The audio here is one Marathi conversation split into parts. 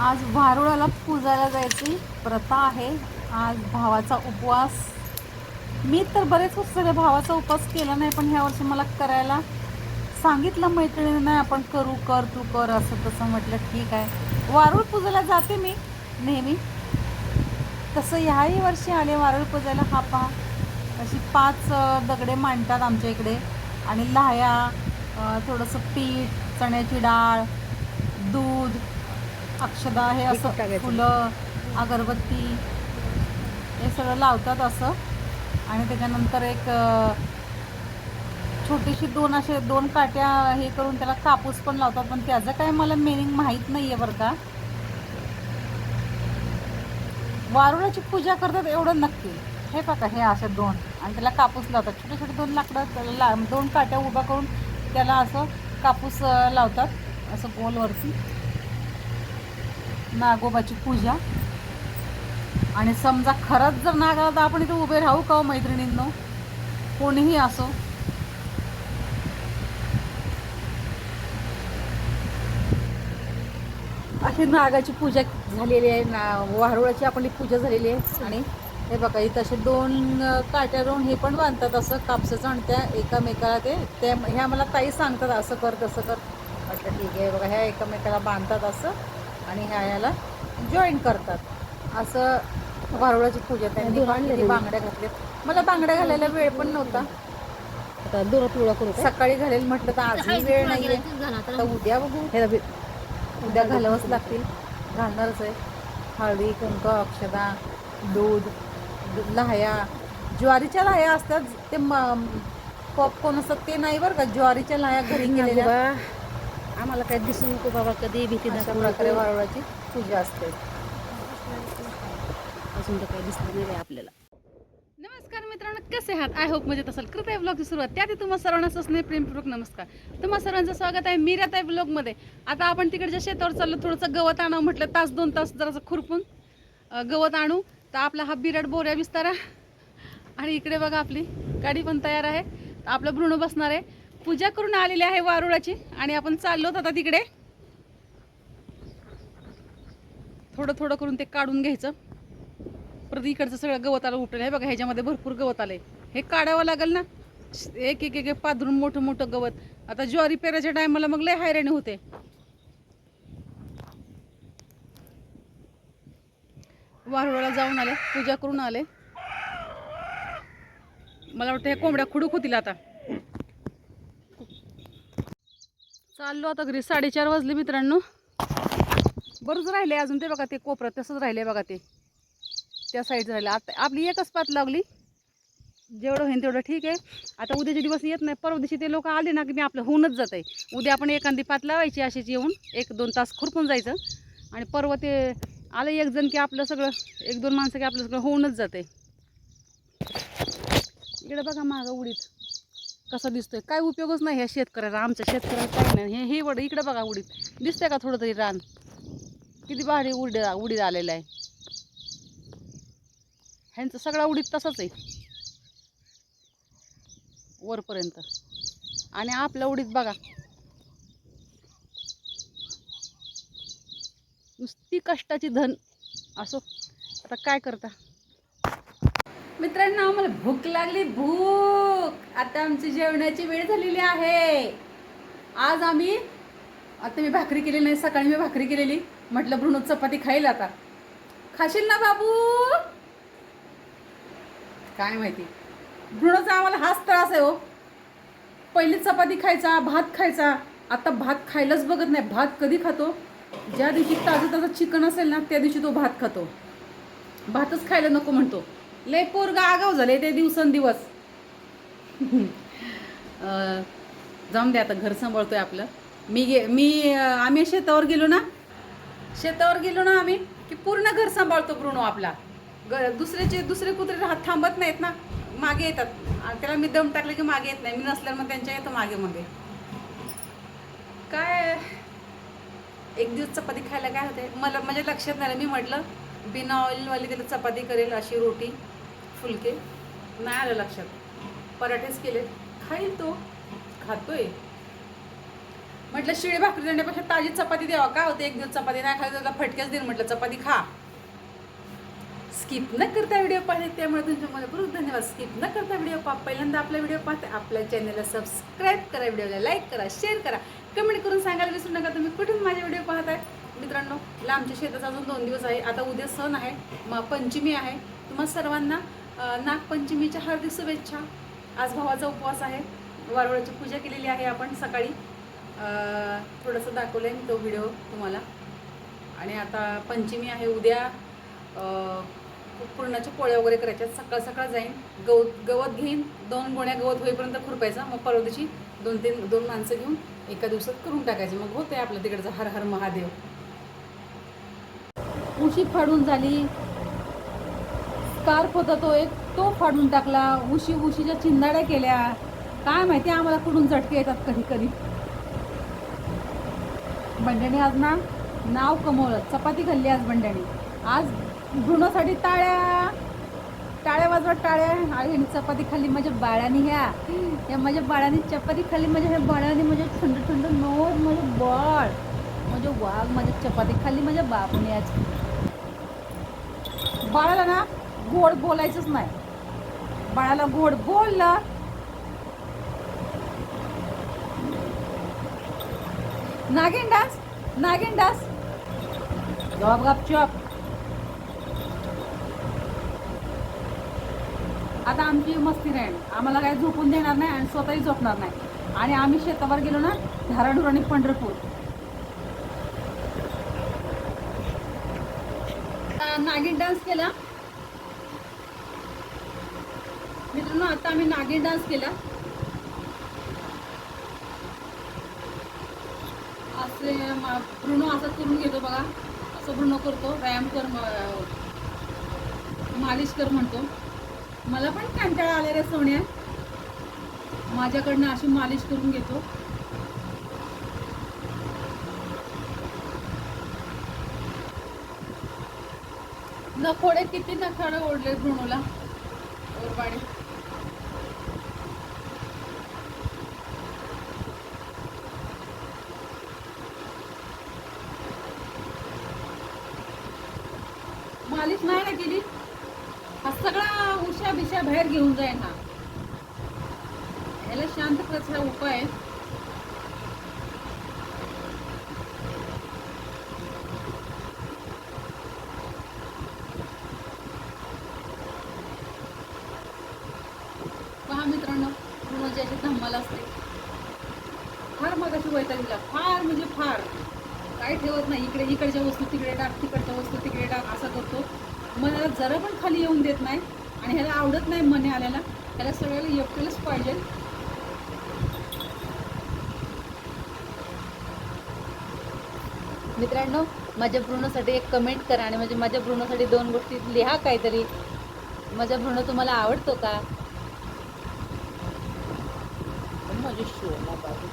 आज वारुळाला पूजायला जायची प्रथा आहे. आज भावाचा उपवास. मी तर बरेच वर्ष झाले भावाचा उपवास केला नाही पण ह्या वर्षी मला करायला सांगितलं मैत्रिणींना आपण करू कर तू कर असं तसं म्हटलं ठीक आहे. वारुळ पूजायला जाते मी नेहमी. तसं ह्याही वर्षी आले वारुळ पूजायला हा पहा. अशी पाच दगडे मांडतात आमच्या इकडे. आणि लाह्या थोडंसं पीठ चण्याची डाळ दूध अक्षदा हे असं. फुलं अगरबत्ती हे सगळं लावतात असं. आणि त्याच्यानंतर एक छोटीशी दोन असे दोन काट्या हे करून त्याला कापूस पण लावतात. पण त्याचं काय मला मेनिंग माहीत नाही आहे बरं का. वारुळाची पूजा करतात एवढं नक्की. हे बघा हे असे दोन. आणि त्याला कापूस लावतात. छोटे छोटे दोन लाकडं त्याला ला दोन काट्या उभा करून त्याला असं कापूस लावतात. असं गोलवरती. नागोबाची पूजा. आणि समजा खरंच जर नाग आला तर आपण इथे उभे राहू का हो, मैत्रिणींनो? कोणीही असो. अशी नागाची पूजा झालेली आहे. ना वारुळाची आपली पूजा झालेली आहे. आणि हे बघा इथं असे दोन काट्या लावून हे पण बांधतात. असं कापसाचं आणि त्या एकामेकाला ते त्या ह्या मला ताई सांगतात असं कर तसं कर. म्हटलं ठीक आहे बघा ह्या एकामेकाला बांधतात असं. आणि ह्या ह्याला जॉईन करतात. असं वारुळाची पूजा त्यांनी बांगड्या घातल्यात मला बांगड्या घालायला वेळ पण नव्हता. आता पिवळा करू सकाळी घालेल म्हटलं तर आज वेळ नाहीये. आता उद्या बघू. हे उद्या घालावंच लागतील. घालणारच आहे. हळदी कुंक अक्षदा दूध दूध लाह्या. ज्वारीच्या लाह्या असतात. ते पॉपकॉर्न असतात ते नाही बरं का? ज्वारीच्या लाह्या घरी केलेल्या. बाबा आम्हाला काय दिसू नको बाबा कधी भीती अशा दाखवू प्रकारे. वारुळाची पूजा असते. अजून तर काही दिसलं नाही आपल्याला. नमस्कार मित्रांनो कसे आहात? आय होप मजेत असाल. आहे ब्लॉगची सुरुवात त्याआधी तुम्हा सर्वांना असणे प्रेमपूर्वक नमस्कार. तुम्हा सर्वांचं स्वागत आहे मी राहत आहे ब्लॉगमध्ये आता आपण तिकडच्या शेतावर चाललो थोडंसं गवत आणावं म्हटलं तास दोन तास जरासं खुरपून गवत आणू. तर आपला हा बिराड बोऱ्या विस्तारा आणि इकडे बघा आपली गाडी पण तयार आहे. तर आपलं भ्रूण बसणार आहे. पूजा करून आलेली आहे वारुळाची आणि आपण चाललो आता तिकडे. थोडं थोडं करून ते काढून घ्यायचं. परत इकडचं सगळं गवत आलं उठलं. आहे बघा ह्याच्यामध्ये भरपूर गवत आलंय. हे काढावं लागेल ना? एक एक एक पादरून पाधरून मोठं मोठं गवत. आता ज्वारी पेराच्या टायमाला मग लय हैराणी होते. वारुळाला जाऊन आले पूजा करून आले. मला वाटतं ह्या कोंबड्या खुडूक होतील आता. चाललो आता घरी. साडेचार वाजले मित्रांनो. बरंच राहिले अजून ते बघा ते कोपरं. तसंच राहिले बघा ते. त्या साईडचं राहिलं. आता आपली एकच पात लागली. जेवढं होईल तेवढं ठीक आहे. आता उद्याचे दिवस येत नाही परवा दिवशी ते लोक आले ना की मी आपलं होऊनच जात आहे उद्या आपण एखादी पात लावायची अशीच येऊन एक दोन तास खुरपून जायचं. आणि परवा ते आलं एक जण की आपलं सगळं एक दोन माणसं की आपलं सगळं होऊनच जात आहे इकडं बघा मागं उडीत. कसा दिसतोय? काय उपयोगच नाही ह्या शेतकऱ्याला आमच्या शेतकऱ्याला काय नाही. हे हे वड इकडे बघा उडीत. दिसतंय का थोडं तरी रान? किती भारी उडी उडीद आलेलं आहे. ह्यांचं सगळा उडीत तसंच आहे. वरपर्यंत. आणि आपल्या उडीत बघा. नुसती कष्टाची धन. असो. आता काय करता? मित्रांनो आम्हाला भूक लागली भूक. आता आमची जेवणाची वेळ झालेली आहे. आज आम्ही आता मी भाकरी केलेली नाही सकाळी मी भाकरी केलेली. म्हटलं भ्रुणू चपाती खाईल आता. खाशील ना बाबू? काय माहिती. भ्रूणाचा आम्हाला हाच त्रास आहे हो. पहिली चपाती खायचा भात खायचा. आता भात खायलाच बघत नाही. भात कधी खातो? ज्या दिवशी ताजं ताजं चिकन असेल ना त्या दिवशी तो भात खातो. भातच खायला नको म्हणतो. लय पोरगा आगाव झाले ते दिवसेंदिवस. जाऊन दे आता घर सांभाळतोय आपलं. मी गे मी आम्ही शेतावर गेलो ना? शेतावर गेलो ना आम्ही की पूर्ण घर सांभाळतो ब्रुणो आपला. ग दुसऱ्याचे दुसरे कुत्रे राहत थांबत नाहीत ना? मागे येतात. आणि त्याला मी दम टाकले की मागे येत नाही. मी नसल्यावर मग त्यांच्या येतो मागे मध्ये काय? एक दिवस चपाती खायला काय होते मला म्हणजे लक्षात नाही मी म्हटलं बिना ऑइलवाली त्याला चपाती करेल अशी रोटी फुलके नाही आलं लक्षात. पराठेच केले खाईल तो. खातोय. म्हटलं शिळे भाकरी देण्यापेक्षा ताजी चपाती द्यावा का? होते एक दिवस चपाती नाही खाली त्याला फटक्याच देईन म्हटलं चपाती खा. स्किप न करता व्हिडिओ पाहिजे त्यामुळे तुमच्या मला धन्यवाद. स्किप न करता व्हिडिओ पहा. पहिल्यांदा आपला व्हिडिओ पाहते. आपल्या चॅनलला सबस्क्राईब करा. व्हिडिओला लाईक करा शेअर करा. कमेंट करून सांगायला विसरू नका. तुम्ही कुठून माझे व्हिडिओ पाहताय? मित्रांनो लांबच्या शेताचा अजून दोन दिवस आहे. आता उद्या सण आहे. मग पंचमी आहे. तुम्हा सर्वांना नागपंचमीच्या हार्दिक शुभेच्छा. आज भावाचा उपवास आहे. वारवळ्याची पूजा केलेली आहे आपण सकाळी. थोडंसं दाखवलं आहे तो व्हिडिओ तुम्हाला. आणि आता पंचमी आहे. उद्या पुरणाच्या पोळ्या वगैरे करायच्या सकाळ सकाळ जाईन. गवत गवत घेईन. दोन गोण्या गवत होईपर्यंत खुरपायचा. मग परवा दिवशी दोन तीन दोन माणसं घेऊन एका दिवसात करून टाकायचे. मग होते आपलं तिकडचं हर हर महादेव. उशी फाडून झाली. स्कार्फ होता तो एक तो फाडून टाकला. उशी उशीच्या चिंदाड्या केल्या. काय माहिती आम्हाला कुठून झटके येतात कधी कधी. बंड्याने आज ना नाव कमवलं. चपाती खाल्ली आज बंड्याने. आज भ्रूणासाठी टाळ्या. टाळ्या वाजवत टाळ्या. आणि चपाती खाल्ली माझ्या बाळाने ह्या. या माझ्या बाळाने चपाती खाल्ली माझ्या ह्या बाळाने माझ्या थंड थंड नोट माझं बळ. म्हणजे वाघ माझ्या चपाती खाल्ली माझ्या बापने आज. बाळाला ना गोड बोलायचंच नाही. बाळाला गोड बोललं. नागिन डास नागिन डास गप गप चप. आता आमची मस्ती नाही. आम्हाला काय झोपून देणार नाही आणि स्वतःही झोपणार नाही. आणि आम्ही शेतावर गेलो ना धाराडूर आणि पंढरपूर. नागिन डान्स केला. मित्रांनो आता आम्ही नागिन डान्स केला. असे भ्रूण असा करून घेतो बघा. असं भ्रूण करतो. व्यायाम कर मालिश कर म्हणतो. मला पण कंटाळा आले रे सोन्या. माझ्याकडनं अशी मालिश करून घेतो. नखोडे किती नखाडे ओढले भ्रूणूला ओरबाडे. मालिश नाही ना केली? हा सगळा उशा बिशा बाहेर घेऊन जाईल हा. याला शांत करायचा उपाय आहे. पहा मित्रांनो पूर्णाची म्हणजे अशी धम्माल असते. फार मग अशी वैतागीला फार म्हणजे फार. काय ठेवत नाही इकडे इकडच्या वस्तू तिकडे टाक तिकडच्या वस्तू तिकडे टाक असं करतो. मनाला जरा पण खाली येऊन देत नाही आणि ह्याला आवडत नाही मने आल्याला ह्याला सगळ्याला एकटेलच पाहिजे. मित्रांनो माझ्या भ्रूणासाठी एक कमेंट करा आणि म्हणजे माझ्या भ्रूणासाठी दोन गोष्टी लिहा काहीतरी. माझा भ्रूण तुम्हाला आवडतो का? माझी शोला बाबू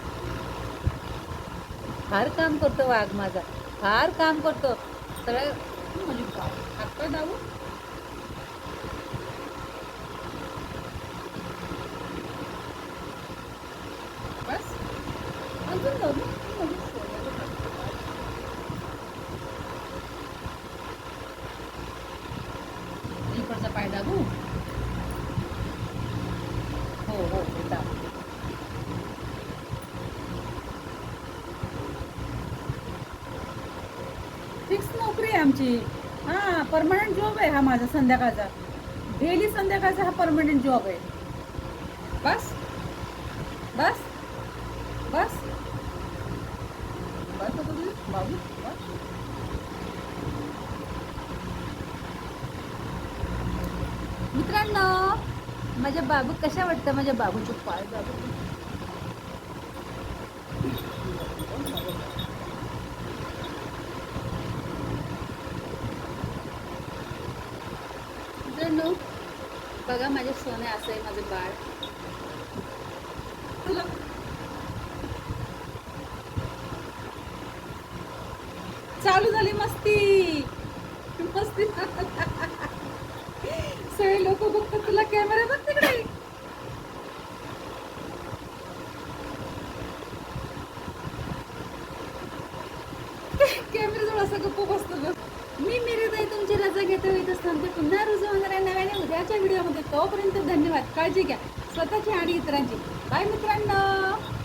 फार काम करतो वाघ माझा. फार काम करतो. सगळं म्हणजे हातपाय दाबू बस. अजून दाबू म्हणजे सोन्याचं हातपाय. इकडचा पाय दाबू हो हो हे दाबू फिक्स नोकरी आहे आमची. हा परमनंट जॉब आहे हा माझा संध्याकाळचा. डेली संध्याकाळचा हा परमनंट जॉब आहे. बस. बस. बस. बस बाबू बस. मित्रांनो माझ्या बाबू कशा वाटतं? माझ्या बाबूचे पाय बाबू बघा माझे सोने असं आहे माझं बाळ. चालू झाली मस्ती. मस्ती. सगळे लोक बघतात तुला कॅमेरा बघते तिकडे. कॅमेरा जवळ असं गप्प बसतो बघ. मी मिरजाई तुमची रजा घेते इथं थांबते पुन्हा रुजू होणार आहे. नव्याने उद्याच्या व्हिडिओमध्ये तोपर्यंत धन्यवाद. काळजी घ्या. स्वतःची आणि इतरांची. बाय मित्रांनो.